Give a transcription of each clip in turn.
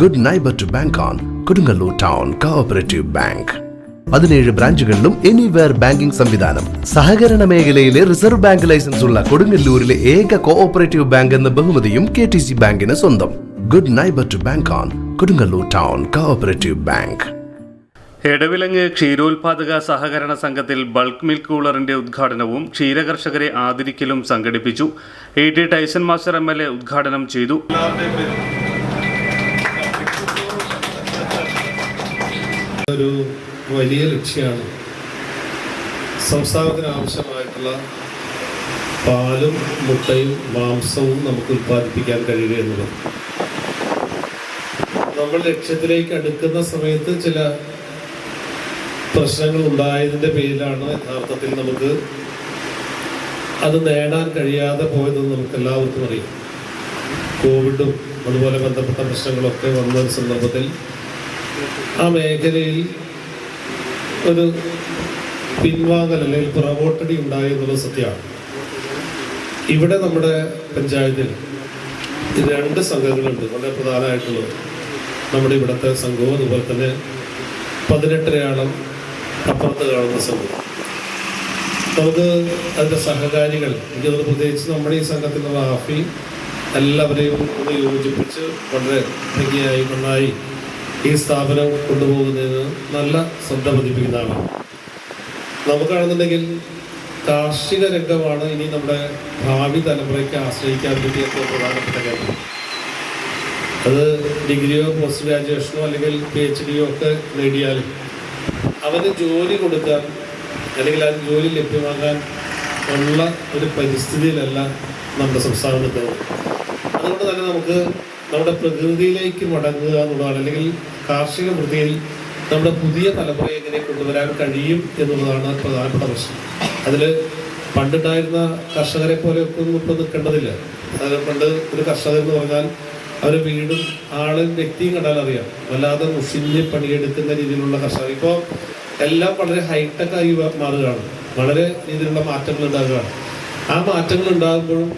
Good neighbour to bank on Kodungallur town cooperative bank പതിനേഴ് ബ്രാഞ്ചുകളിലും anywhere banking സംവിധാനം. സഹകരണ മേഖലയിലെ റിസർവ് ബാങ്ക് ലൈസൻസ് ഉള്ള കൊടുങ്ങല്ലൂരിലെ ഏക കോഓപ്പറേറ്റീവ് ബാങ്ക് എന്ന ബഹുമതിയും കെ ടി സി ബാങ്കിന് സ്വന്തം. Good neighbour to bank on Kodungallur town cooperative bank Edavilangu ക്ഷീരോത്പാദക സഹകരണ സംഘത്തിൽ ബൾക്ക് മിൽക്ക് കൂളറിന്റെ ഉദ്ഘാടനവും ക്ഷീരകർഷകരെ ആദരിക്കലും സംഘടിപ്പിച്ചു. A T Tyson master M L A ഉദ്ഘാടനം ചെയ്തു. ഒരു വലിയ ലക്ഷ്യമാണ്. സംസ്ഥാനത്തിന് ആവശ്യമായിട്ടുള്ള പാലും മുട്ടയും മാംസവും നമുക്ക് ഉൽപ്പാദിപ്പിക്കാൻ കഴിയുക എന്നുള്ളത് നമ്മൾ ലക്ഷ്യത്തിലേക്ക് അടുക്കുന്ന സമയത്ത് ചില പ്രശ്നങ്ങൾ ഉണ്ടായതിന്റെ പേരിലാണ് യഥാർത്ഥത്തിൽ നമുക്ക് അത് നേടാൻ കഴിയാതെ പോയതെന്ന് നമുക്ക് എല്ലാവർക്കും അറിയാം. കോവിഡും അതുപോലെ ബന്ധപ്പെട്ട പ്രശ്നങ്ങളൊക്കെ വന്ന സന്ദർഭത്തിൽ ആ മേഖലയിൽ ഒരു പിൻവാങ്ങൽ അല്ലെങ്കിൽ പുറകോട്ടടി ഉണ്ടായി എന്നുള്ള സത്യമാണ്. ഇവിടെ നമ്മുടെ പഞ്ചായത്തിൽ രണ്ട് സംഘങ്ങളുണ്ട്. വളരെ പ്രധാനമായിട്ടുള്ളത് നമ്മുടെ ഇവിടുത്തെ സംഘവും അതുപോലെ തന്നെ പതിനെട്ടരയാളം അപ്പുറത്ത് കാണുന്ന സംഘം. നമുക്ക് അതിന്റെ സഹകാരികൾ എനിക്ക് അത് പ്രത്യേകിച്ച് നമ്മുടെ ഈ സംഘത്തിലുള്ള റാഫി എല്ലാവരെയും യോജിപ്പിച്ച് വളരെ ഭംഗിയായി നന്നായി ഈ സ്ഥാപനം കൊണ്ടുപോകുന്നതിന് നല്ല ശ്രദ്ധ പതിപ്പിക്കുന്നതാണ്. നമുക്കാണെന്നുണ്ടെങ്കിൽ കാർഷിക രംഗമാണ് ഇനി നമ്മുടെ ഭാവി തലമുറയ്ക്ക് ആശ്രയിക്കാൻ പറ്റിയ പ്രധാനപ്പെട്ട കാര്യം. അത് ഡിഗ്രിയോ പോസ്റ്റ് ഗ്രാജുവേഷനോ അല്ലെങ്കിൽ പി എച്ച് ഡിയോ ഒക്കെ നേടിയാലും അവന് ജോലി കൊടുക്കാൻ അല്ലെങ്കിൽ ആ ജോലി ലഭ്യമാകാൻ ഉള്ള ഒരു പരിസ്ഥിതിയിലല്ല നമ്മുടെ സംസ്ഥാനത്ത് അതുകൊണ്ട് തന്നെ നമുക്ക് നമ്മുടെ പ്രകൃതിയിലേക്ക് മടങ്ങുക എന്നുള്ളതാണ്. അല്ലെങ്കിൽ കാർഷിക വൃത്തിയിൽ നമ്മുടെ പുതിയ തലമുറയെ എങ്ങനെ കൊണ്ടുവരാൻ കഴിയും എന്നുള്ളതാണ് പ്രധാനപ്പെട്ട പ്രശ്നം. അതിൽ പണ്ടുണ്ടായിരുന്ന കർഷകരെ പോലെയൊക്കെ ഒന്നും ഇപ്പം നിൽക്കേണ്ടതില്ല. അതായത് പണ്ട് ഒരു കർഷകർ എന്ന് പറഞ്ഞാൽ അവരെ വീടും ആളും വ്യക്തിയും കണ്ടാൽ അറിയാം. വല്ലാതെ മുസിഞ്ഞ് പണിയെടുക്കുന്ന രീതിയിലുള്ള കർഷകർ ഇപ്പോൾ എല്ലാം വളരെ ഹൈടെക് ആയി മാറുകയാണ്. വളരെ രീതിയിലുള്ള മാറ്റങ്ങൾ ഉണ്ടാകുകയാണ്. ആ മാറ്റങ്ങൾ ഉണ്ടാകുമ്പോഴും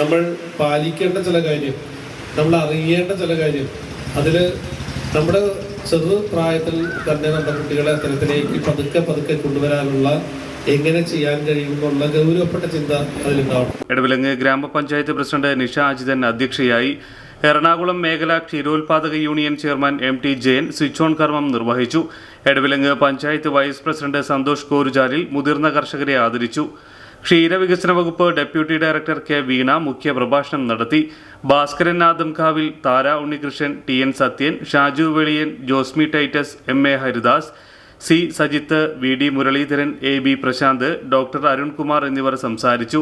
നമ്മൾ പാലിക്കേണ്ട ചില കാര്യം നമ്മൾ അറിയേണ്ട ചില കാര്യം. അതിൽ നമ്മുടെ ചെറു പ്രായത്തിൽ തന്നെ നമ്മുടെ കുട്ടികളെ അത്തരത്തിലേക്ക് പതുക്കെ പതുക്കെ കൊണ്ടുവരാനുള്ള എങ്ങനെ ചെയ്യാൻ കഴിയുമെന്നുള്ള ഗൗരവപ്പെട്ട ചിന്ത അതിലുണ്ടാവും എടവിലങ്ങ് ഗ്രാമപഞ്ചായത്ത് പ്രസിഡന്റ് നിഷ അജിതൻ അധ്യക്ഷയായി എറണാകുളം മേഖലാ ക്ഷീരോത്പാദക union chairman M T Jayan switch on കർമ്മം നിർവഹിച്ചു. എടവിലങ്ങ് പഞ്ചായത്ത് വൈസ് പ്രസിഡന്റ് സന്തോഷ് കോരുചാലിൽ മുതിർന്ന കർഷകരെ ആദരിച്ചു. ക്ഷീരവികസന വകുപ്പ് ഡെപ്യൂട്ടി ഡയറക്ടർ കെ വീണ മുഖ്യ പ്രഭാഷണം നടത്തി. Bhaskaran Adamkavil Thara Unnikrishnan T N Sathyan Shaju Veliyan Josmi Titus M A Haridas C Sajith V D Muraleedharan A B Prasanth doctor Arunkumar എന്നിവർ സംസാരിച്ചു.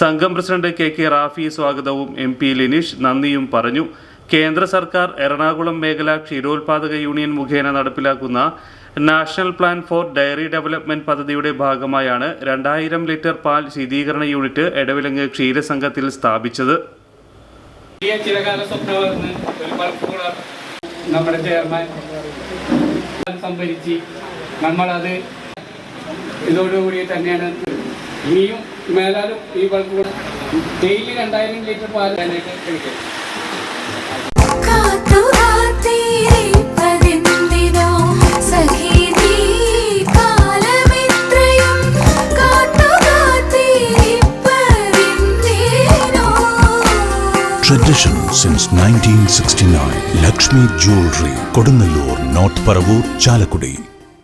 സംഘം പ്രസിഡന്റ് കെ കെ റാഫി സ്വാഗതവും എം പി ലിനീഷ് നന്ദിയും പറഞ്ഞു. കേന്ദ്ര സർക്കാർ എറണാകുളം മേഖല ക്ഷീരോത്പാദക യൂണിയൻ മുഖേന നടപ്പിലാക്കുന്ന national plan for dairy development പദ്ധതിയുടെ ഭാഗമായാണ് രണ്ടായിരം ലിറ്റർ പാൽ ശീതീകരണ യൂണിറ്റ് എടവിലങ്ങ് ക്ഷീരസംഘത്തിൽ സ്ഥാപിച്ചത്. നമ്മുടെ ചെയർമാൻ സംഭരിച്ച് നമ്മളത് ഇതോടുകൂടി തന്നെയാണ് ഇനിയും മേലാലും ഈ കൂളർ ഡെയിലി രണ്ടായിരം ലിറ്റർ പാൽ തന്നെ എടുക്കും. Tradition since 1969. Lakshmi Jewelry, Kodunallur, North Paravur, Chalakudi.